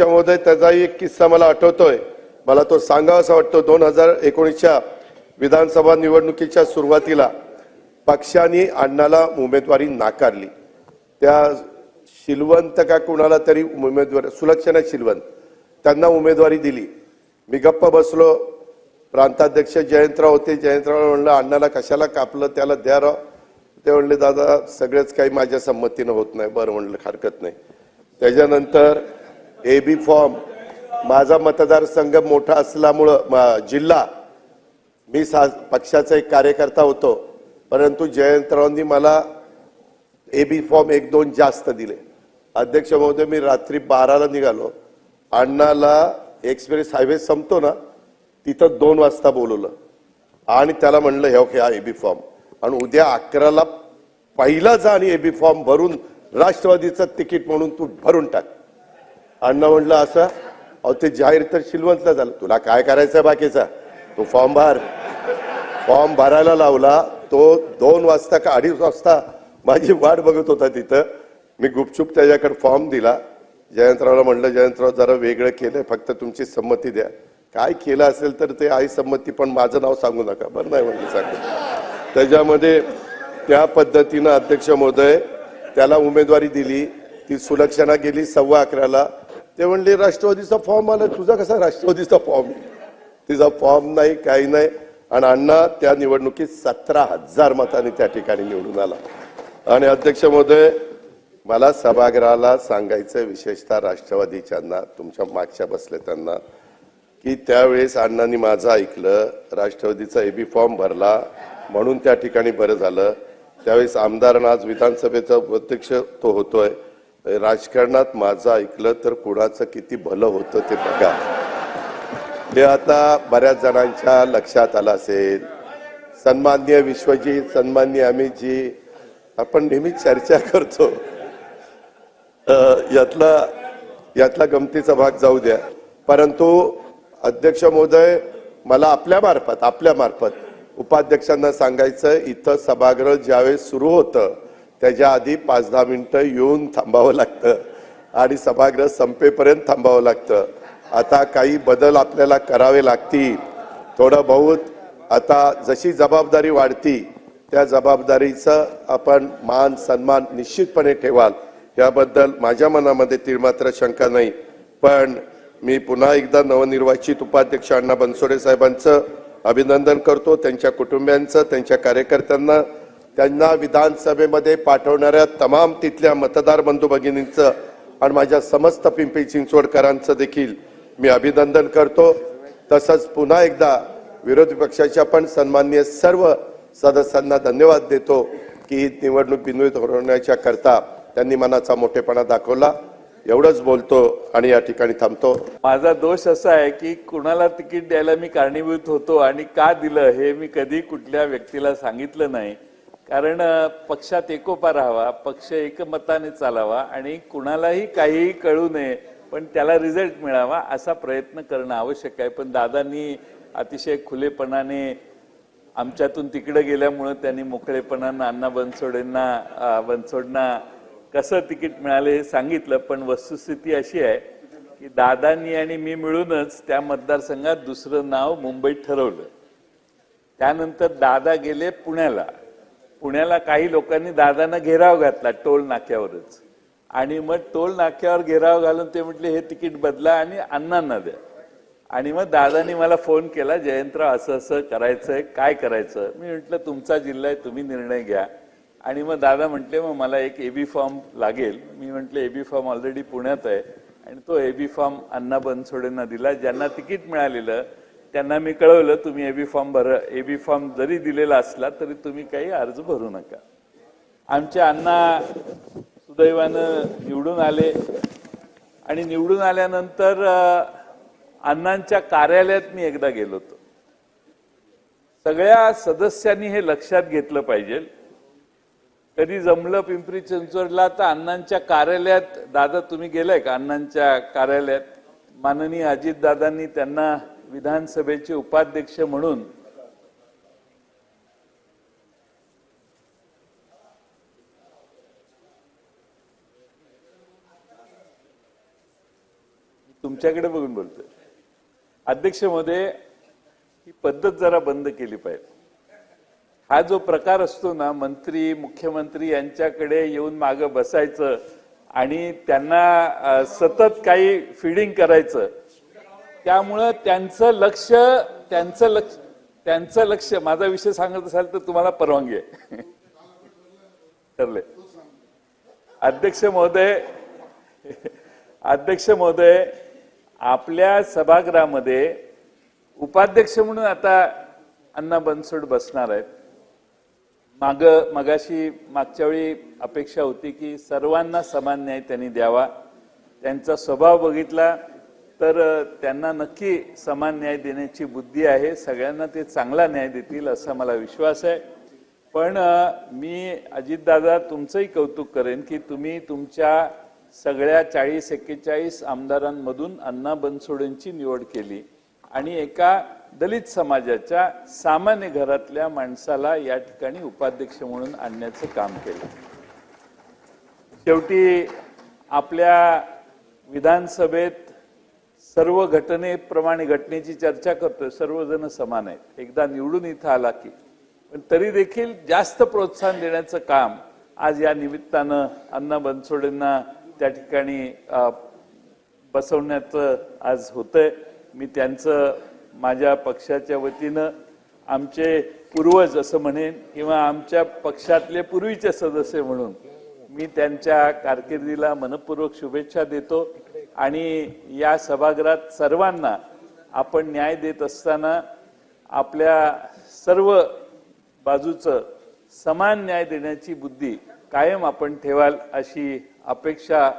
त्याच्यामध्ये त्याचाही एक किस्सा मला आठवतोय. मला तो सांगावासा वाटतो दोन हजार एकोणीसच्या विधानसभा निवडणुकीच्या सुरुवातीला पक्षाने अण्णाला उमेदवारी नाकारली. त्या शिलवंत का कुणाला तरी उमेदवार सुलक्षणा शिलवंत त्यांना उमेदवारी दिली. मी गप्प बसलो. प्रांताध्यक्ष जयंतराव होते. जयंतराव म्हणलं अण्णाला कशाला कापलं? त्याला द्या राव. ते म्हणले दादा सगळेच काही माझ्या संमतीनं होत नाही. बरं म्हणलं हरकत नाही. त्याच्यानंतर ए बी फॉर्म. माझा मतदारसंघ मोठा असल्यामुळं जिल्हा. मी सा पक्षाचा एक कार्यकर्ता होतो. परंतु जयंतरावांनी मला ए बी फॉर्म एक दोन जास्त दिले. अध्यक्ष महोदय मी रात्री बाराला निघालो. अण्णाला एक्सप्रेस हायवे संपतो ना तिथं दोन वाजता बोलवलं. आणि त्याला म्हणलं हे ओके हा बी फॉर्म. आणि उद्या अकराला पहिला जा आणि ए बी फॉर्म भरून राष्ट्रवादीचं तिकीट म्हणून तू भरून टाक. अण्णा म्हणलं असं. अहो ते जाहीर तर शिलवंतला झालं. तुला काय करायचं बाकीचा? तो फॉर्म भर. फॉर्म भरायला लावला तो दोन वाजता का अडीच वाजता माझी वाट बघत होता तिथं. मी गुपचूप त्याच्याकडे फॉर्म दिला. जयंतरावला म्हणलं जयंतराव जरा वेगळं केलंय फक्त तुमची संमती द्या. काय केलं असेल तर ते आई संमती पण माझं नाव सांगू नका. बरं नाही म्हणलं सांगू. त्याच्यामध्ये त्या पद्धतीनं अध्यक्ष महोदय त्याला उमेदवारी दिली. ती सुलक्षणा गेली सव्वा अकराला. ते म्हणले राष्ट्रवादीचा फॉर्म आला तुझा कसा राष्ट्रवादीचा फॉर्म तिचा फॉर्म नाही काही नाही. आणि अण्णा त्या निवडणुकीत सतरा हजार मतांनी त्या ठिकाणी निवडून आला. आणि अध्यक्ष महोदय मला सभागृहाला सांगायचं विशेषतः राष्ट्रवादीच्यांना तुमच्या मागच्या बसले त्यांना की त्यावेळेस अण्णांनी माझं ऐकलं राष्ट्रवादीचा एबी फॉर्म भरला म्हणून त्या ठिकाणी बरं झालं. त्यावेळेस आमदार आज विधानसभेचा अध्यक्ष तो होतोय. राजकारणात माझं ऐकलं तर कुणाचं किती भलं होतं ते बघा. हे आता बऱ्याच जणांच्या लक्षात आलं असेल. सन्मान्य विश्वजीत सन्मान्य अमितजी आपण नेहमी चर्चा करतो. यातला यातला गमतीचा भाग जाऊ द्या. परंतु अध्यक्ष महोदय मला आपल्या मार्फत आपल्या मार्फत उपाध्यक्षांना सांगायचं इथं सभागृह ज्यावेळेस सुरू होतं त्याच्या आधी पाच दहा मिनिटं येऊन थांबावं लागतं आणि सभागृह संपेपर्यंत थांबावं लागतं. आता काही बदल आपल्याला करावे लागतील. थोडं बहुत आता जशी जबाबदारी वाढती त्या जबाबदारीचं आपण मान सन्मान निश्चितपणे ठेवाल. याबद्दल माझ्या मनामध्ये तीळमात्र शंका नाही. पण मी पुन्हा एकदा नवनिर्वाचित उपाध्यक्ष अण्णा बनसोडे साहेबांचं अभिनंदन करतो त्यांच्या कुटुंबियांचं त्यांच्या कार्यकर्त्यांना. त्यांना विधानसभेमध्ये पाठवणाऱ्या तमाम तिथल्या मतदार बंधू भगिनींचं आणि माझ्या समस्त पिंपरी चिंचवडकरांचं देखील मी अभिनंदन करतो. तसंच पुन्हा एकदा विरोधी पक्षाच्या पण सन्माननीय सर्व सदस्यांना धन्यवाद देतो की ही निवडणूक बिनवित होण्याच्या करता त्यांनी मनाचा मोठेपणा दाखवला. एवढंच बोलतो आणि या ठिकाणी थांबतो. माझा दोष असा आहे की कुणाला तिकीट द्यायला मी कारणीभूत होतो आणि का दिलं हे मी कधी कुठल्या व्यक्तीला सांगितलं नाही. कारण पक्षात एकोपा राहावा पक्ष एकमताने चालावा आणि कुणालाही काहीही कळू नये पण त्याला रिझल्ट मिळावा असा प्रयत्न करणं आवश्यक आहे. पण दादांनी अतिशय खुलेपणाने आमच्यातून तिकडे गेल्यामुळं त्यांनी मोकळेपणानं अण्णा बनसोडेंना बनसोडना कसं तिकीट मिळाले हे सांगितलं पण वस्तुस्थिती अशी आहे की दादांनी आणि मी मिळूनच त्या मतदारसंघात दुसरं नाव मुंबईत ठरवलं. त्यानंतर दादा गेले पुण्याला. पुण्याला काही लोकांनी दादांना घेराव घातला टोल नाक्यावरच. आणि मग टोल नाक्यावर घेराव घालून ते म्हटले हे तिकीट बदला आणि अण्णांना द्या. आणि मग दादानी मला फोन केला जयंतराव असं असं करायचंय काय करायचं? मी म्हटलं तुमचा जिल्हा आहे तुम्ही निर्णय घ्या. आणि मग दादा म्हटले मग मला एक एबी फॉर्म लागेल. मी म्हटले एबी फॉर्म ऑलरेडी पुण्यात आहे. आणि तो एबी फॉर्म अण्णा बनसोडेंना दिला ज्यांना तिकीट मिळालेलं त्यांना मी कळवलं तुम्ही एबी फॉर्म भर एबी फॉर्म जरी दिलेला असला तरी तुम्ही काही अर्ज भरू नका. आमचे अण्णा सुदैवानं निवडून आले. आणि निवडून आल्यानंतर अण्णांच्या कार्यालयात मी एकदा गेलो होतो. सगळ्या सदस्यांनी हे लक्षात घेतलं पाहिजे. कधी जमलं पिंपरी चिंचवडला तर अण्णांच्या कार्यालयात दादा तुम्ही गेलाय का अण्णांच्या कार्यालयात? माननीय अजितदादांनी त्यांना विधानसभेचे उपाध्यक्ष म्हणून तुमच्याकडे बघून बोलतोय. अध्यक्षमध्ये ही पद्धत जरा बंद केली पाहिजे. हा जो प्रकार असतो ना मंत्री मुख्यमंत्री यांच्याकडे येऊन मागं बसायचं आणि त्यांना सतत काही फिडिंग करायचं त्यामुळं त्यांचं लक्ष त्यांचं लक्ष त्यांचं लक्ष माझा विषय सांगत असाल तर तुम्हाला परवानगी आहे. ठरले अध्यक्ष महोदय अध्यक्ष महोदय आपल्या सभागृहामध्ये उपाध्यक्ष म्हणून आता अण्णा बनसोड बसणार आहेत. माग मगाशी मागच्या वेळी अपेक्षा होती की सर्वांना समान न्याय त्यांनी द्यावा. त्यांचा स्वभाव बघितला. तर त्यांना नक्की समान न्याय देण्याची बुद्धी आहे. सगळ्यांना ते चांगला न्याय देतील असा मला विश्वास आहे. पण मी अजितदादा तुमचंही कौतुक करेन की तुम्ही तुमच्या सगळ्या चाळीस एक्केचाळीस आमदारांमधून अण्णा बनसोडेंची निवड केली आणि एका दलित समाजाच्या सामान्य घरातल्या माणसाला या ठिकाणी उपाध्यक्ष म्हणून आणण्याचं काम केलं. शेवटी आपल्या विधानसभेत सर्व घटनेप्रमाणे घटनेची चर्चा करतोय सर्वजण समान आहेत. एकदा निवडून इथं आला की. पण तरी देखील जास्त प्रोत्साहन देण्याचं काम आज या निमित्तानं अण्णा बनसोडेंना त्या ठिकाणी बसवण्याचं आज होतंय. मी त्यांचं माझ्या पक्षाच्या वतीनं आमचे पूर्वज असं म्हणेन किंवा आमच्या पक्षातले पूर्वीचे सदस्य म्हणून मी त्यांच्या कारकिर्दीला मनपूर्वक शुभेच्छा देतो. आणि या सभागृहात सर्वांना आपण न्याय देत असताना आपल्या सर्व बाजूचं समान न्याय देण्याची बुद्धी कायम आपण ठेवाल अशी अपेक्षा